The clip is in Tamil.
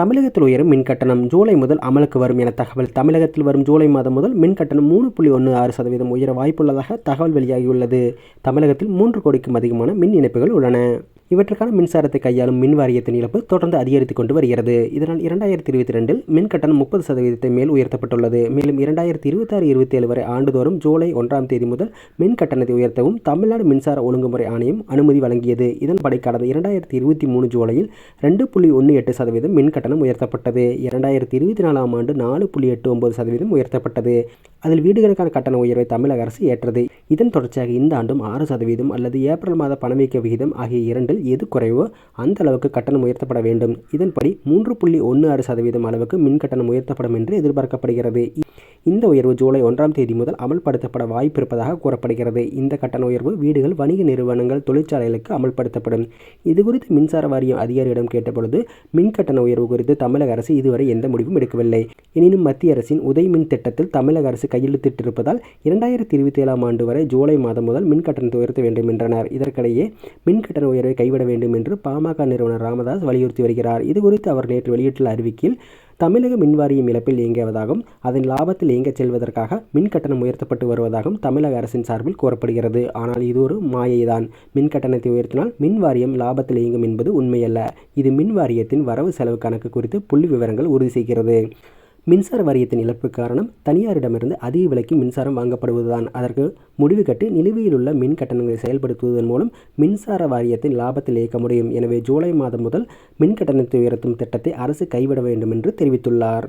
தமிழகத்தில் உயரும் மின் கட்டணம் ஜூலை முதல் அமலுக்கு வரும் என தகவல். தமிழகத்தில் வரும் ஜூலை மாதம் முதல் மின் கட்டணம் மூணு புள்ளி ஒன்று ஆறு சதவீதம் உயர வாய்ப்புள்ளதாக தகவல் வெளியாகியுள்ளது. தமிழகத்தில் மூன்று கோடிக்கும் அதிகமான மின் இணைப்புகள் உள்ளன. இவற்றுக்கான மின்சாரத்தை கையாளும் மின் வாரியத்தின் இழப்பு தொடர்ந்து அதிகரித்து கொண்டு வருகிறது. இதனால் இரண்டாயிரத்தி இருபத்தி ரெண்டில் மின் கட்டணம் முப்பது சதவீதத்தை மேல் உயர்த்தப்பட்டுள்ளது. மேலும் இரண்டாயிரத்தி இருபத்தாறு இருபத்தி ஏழு வரை ஆண்டுதோறும் ஜூலை ஒன்றாம் தேதி முதல் மின் கட்டணத்தை உயர்த்தவும் தமிழ்நாடு மின்சார ஒழுங்குமுறை ஆணையம் அனுமதி வழங்கியது. இதன்படி கடந்த இரண்டாயிரத்தி இருபத்தி மூணு ஜூலையில் ரெண்டு புள்ளி ஒன்று எட்டு சதவீதம் மின் கட்டணம் உயர்த்தப்பட்டது. இரண்டாயிரத்தி இருபத்தி நாலாம் ஆண்டு நாலு புள்ளி எட்டு ஒன்பது சதவீதம் உயர்த்தப்பட்டது. அதில் வீடுகளுக்கான கட்டண உயர்வை தமிழக அரசு ஏற்றது. இதன் தொடர்ச்சியாக இந்த ஆண்டும் ஆறு சதவீதம் அல்லது ஏப்ரல் மாத பணவீக்க விகிதம் ஆகிய இரண்டில் எது குறைவோ அந்த அளவுக்கு கட்டணம் உயர்த்தப்பட வேண்டும். இதன்படி மூன்று புள்ளி ஒன்று ஆறு சதவீதம் அளவுக்கு மின் கட்டணம் உயர்த்தப்படும் என்று எதிர்பார்க்கப்படுகிறது. இந்த உயர்வு ஜூலை ஒன்றாம் தேதி முதல் அமல்படுத்தப்பட வாய்ப்பு இருப்பதாக கூறப்படுகிறது. இந்த கட்டண உயர்வு வீடுகள் வணிக நிறுவனங்கள் தொழிற்சாலைகளுக்கு அமல்படுத்தப்படும். இது குறித்து மின்சார வாரியம் அதிகாரியிடம் கேட்டபொழுது மின் கட்டண உயர்வு குறித்து தமிழக அரசு இதுவரை எந்த முடிவும் எடுக்கவில்லை. எனினும் மத்திய அரசின் உதய் மின் திட்டத்தில் தமிழக அரசு கையெழுத்திட்டிருப்பதால் இரண்டாயிரத்தி இருபத்தி ஏழாம் ஆண்டு வரை ஜூலை மாதம் முதல் மின் கட்டணத்தை உயர்த்த வேண்டும் என்றனர் இதற்கிடையே மின் கட்டண உயர்வை கைவிட வேண்டும் என்று பாமக நிறுவனர் ராமதாஸ் வலியுறுத்தி வருகிறார். இது குறித்து அவர் நேற்று வெளியிட்டுள்ள அறிவிக்கையில் தமிழக மின்வாரியம் இழப்பில் இயங்குவதாகவும் அதன் லாபத்தில் இயங்கச் செல்வதற்காக மின் கட்டணம் உயர்த்தப்பட்டு வருவதாகவும் தமிழக அரசின் சார்பில் கூறப்படுகிறது. ஆனால் இது ஒரு மாயைதான். மின் கட்டணத்தை உயர்த்தினால் மின் வாரியம் லாபத்தில் இயங்கும் என்பது உண்மையல்ல. இது மின் வாரியத்தின் வரவு செலவு கணக்கு குறித்து புள்ளி விவரங்கள் உறுதி செய்கிறது. மின்சார வாரியத்தின் இழப்பு காரணம் தனியாரிடமிருந்து அதிக விலைக்கு மின்சாரம் வாங்கப்படுவதுதான். அதற்கு முடிவு கட்டி நிலுவையில் உள்ள மின் கட்டணங்களை செயல்படுத்துவதன் மூலம் மின்சார வாரியத்தின் லாபத்தில் இயக்க முடியும். எனவே ஜூலை மாதம் முதல் மின் கட்டணத்தை உயர்த்தும் திட்டத்தை அரசு கைவிட வேண்டும் என்று தெரிவித்துள்ளார்.